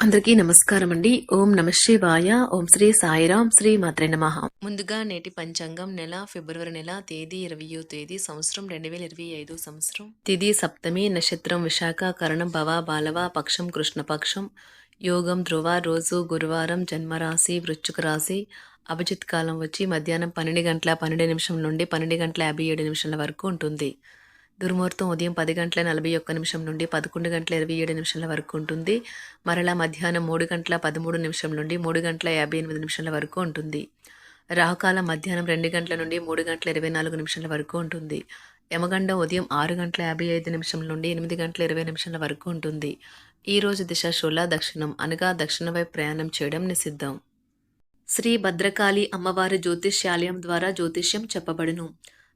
అందరికీ నమస్కారం అండి ఓం నమ శివాయ. ఓం శ్రీ సాయిరాం శ్రీ మాత్రే నమ. ముందుగా నేటి పంచాంగం నెల ఫిబ్రవరి నెల తేదీ ఇరవయో తేదీ సంవత్సరం రెండు వేల ఇరవై ఐదు సంవత్సరం. తిది సప్తమి నక్షత్రం విశాఖ కరణం భవ బాలవ పక్షం కృష్ణపక్షం యోగం ధ్రువ రోజు గురువారం జన్మరాశి వృశ్చిక రాశి. అభిజిత్ కాలం వచ్చి మధ్యాహ్నం పన్నెండు గంటల పన్నెండు నిమిషం నుండి పన్నెండు గంటల యాభై ఏడు నిమిషాల వరకు ఉంటుంది. దుర్ముహూర్తం ఉదయం పది గంటల నలభై ఒక్క నిమిషం నుండి పదకొండు గంటల ఇరవై ఏడు నిమిషాల వరకు ఉంటుంది. మరలా మధ్యాహ్నం మూడు గంటల పదమూడు నిమిషం నుండి మూడు గంటల యాభై ఎనిమిది నిమిషాల వరకు ఉంటుంది. రాహుకాలం మధ్యాహ్నం రెండు గంటల నుండి మూడు గంటల ఇరవై నాలుగు నిమిషాల వరకు ఉంటుంది. యమగండం ఉదయం ఆరు గంటల యాభై ఐదు నిమిషం నుండి ఎనిమిది గంటల ఇరవై నిమిషాల వరకు ఉంటుంది. ఈ రోజు దిశ శూల దక్షిణం అనగా దక్షిణ వైపు ప్రయాణం చేయడం నిషిద్ధం. శ్రీ భద్రకాళి అమ్మవారి జ్యోతిష్యాలయం ద్వారా జ్యోతిష్యం చెప్పబడును.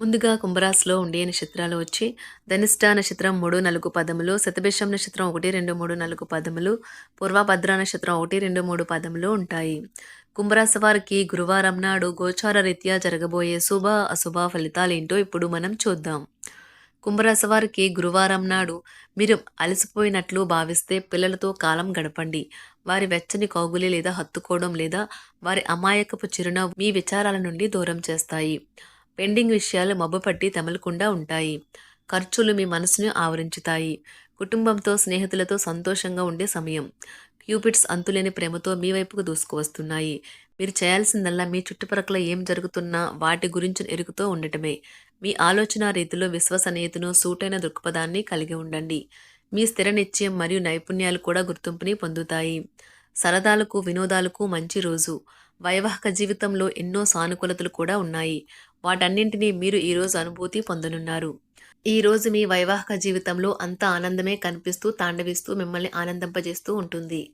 ముందుగా కుంభరాశిలో ఉండే నక్షత్రాలు వచ్చి ధనిష్ట నక్షత్రం మూడు నలుగు పదములు శతభిషం నక్షత్రం ఒకటి రెండు మూడు నలుగు పదములు పూర్వభద్ర నక్షత్రం ఒకటి రెండు మూడు పదములు ఉంటాయి. కుంభరాశి వారికి గురువారం నాడు గోచార రీత్యా జరగబోయే శుభ అశుభ ఫలితాలు ఏంటో ఇప్పుడు మనం చూద్దాం. కుంభరాశి వారికి గురువారం నాడు మీరు అలసిపోయినట్లు భావిస్తే పిల్లలతో కాలం గడపండి. వారి వెచ్చని కౌగులి లేదా హత్తుకోవడం లేదా వారి అమాయకపు చిరునవ్వు మీ విచారాల నుండి దూరం చేస్తాయి. పెండింగ్ విషయాలు మబ్బుపట్టి తమలకుండా ఉంటాయి. ఖర్చులు మీ మనసును ఆవరించుతాయి. కుటుంబంతో స్నేహితులతో సంతోషంగా ఉండే సమయం. క్యూపిడ్స్ అంతులేని ప్రేమతో మీ వైపుకు దూసుకువస్తున్నాయి. మీరు చేయాల్సిందల్లా మీ చుట్టుపక్కల ఏం జరుగుతున్నా వాటి గురించి ఎరుగుతూ ఉండటమే. మీ ఆలోచన రీతిలో విశ్వసనీయతను సూటైన దృక్పథాన్ని కలిగి ఉండండి. మీ స్థిర నిశ్చయం మరియు నైపుణ్యాలు కూడా గుర్తింపుని పొందుతాయి. సరదాలకు వినోదాలకు మంచి రోజు. వైవాహిక జీవితంలో ఎన్నో సానుకూలతలు కూడా ఉన్నాయి. వాటన్నింటినీ మీరు ఈరోజు అనుభూతి పొందనున్నారు. ఈ రోజు మీ వైవాహిక జీవితంలో అంత ఆనందమే కనిపిస్తూ తాండవిస్తూ మిమ్మల్ని ఆనందింపజేస్తూ ఉంటుంది.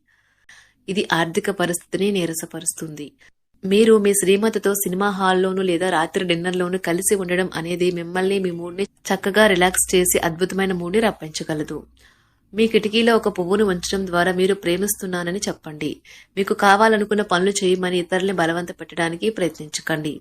ఇది ఆర్థిక పరిస్థితిని నీరసపరుస్తుంది. మీరు మీ శ్రీమతితో సినిమా హాల్లోనూ లేదా రాత్రి డిన్నర్లోనూ కలిసి ఉండడం అనేది మిమ్మల్ని మీ మూడ్ని చక్కగా రిలాక్స్ చేసి అద్భుతమైన మూడ్ని రప్పించగలదు. మీ కిటికీలో ఒక పువ్వును ఉంచడం ద్వారా మీరు ప్రేమిస్తున్నానని చెప్పండి. మీకు కావాలనుకున్న పనులు చేయమని ఇతరుల్ని బలవంత పెట్టడానికి ప్రయత్నించకండి.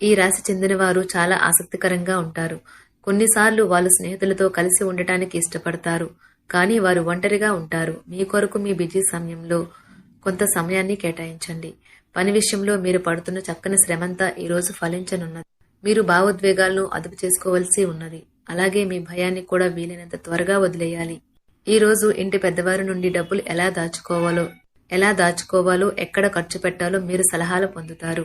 ఈ రాశి చెందిన వారు చాలా ఆసక్తికరంగా ఉంటారు. కొన్నిసార్లు వాళ్ళు స్నేహితులతో కలిసి ఉండటానికి ఇష్టపడతారు. కానీ వారు ఒంటరిగా ఉంటారు. మీ కొరకు మీ బిజీ సమయంలో కొంత సమయాన్ని కేటాయించండి. పని విషయంలో మీరు పడుతున్న చక్కని శ్రమంతా ఈరోజు ఫలించనున్నది. మీరు భావోద్వేగాలను అదుపు చేసుకోవలసి ఉన్నది. అలాగే మీ భయాన్ని కూడా వీలైనంత త్వరగా వదిలేయాలి. ఈ రోజు ఇంటి పెద్దవారి నుండి డబ్బులు ఎలా దాచుకోవాలో ఎలా దాచుకోవాలో ఎక్కడ ఖర్చు పెట్టాలో మీరు సలహాలు పొందుతారు.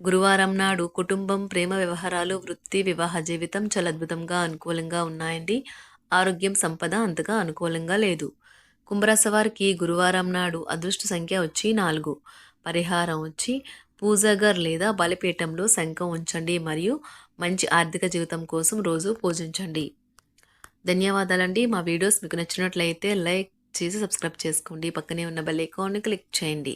గురువారం నాడు కుటుంబం ప్రేమ వ్యవహారాలు వృత్తి వివాహ జీవితం చాలా అద్భుతంగా అనుకూలంగా ఉన్నాయండి. ఆరోగ్యం సంపద అంతగా అనుకూలంగా లేదు. కుంభరాశి వారికి గురువారం నాడు అదృష్ట సంఖ్య వచ్చి నాలుగు. పరిహారం వచ్చి పూజాగర్ లేదా బలిపీఠంలో శంఖం ఉంచండి మరియు మంచి ఆర్థిక జీవితం కోసం రోజు పూజించండి. ధన్యవాదాలండి. మా వీడియోస్ మీకు నచ్చినట్లయితే లైక్ చేసి సబ్స్క్రైబ్ చేసుకోండి. పక్కనే ఉన్న బెల్ ఐకాన్ని క్లిక్ చేయండి.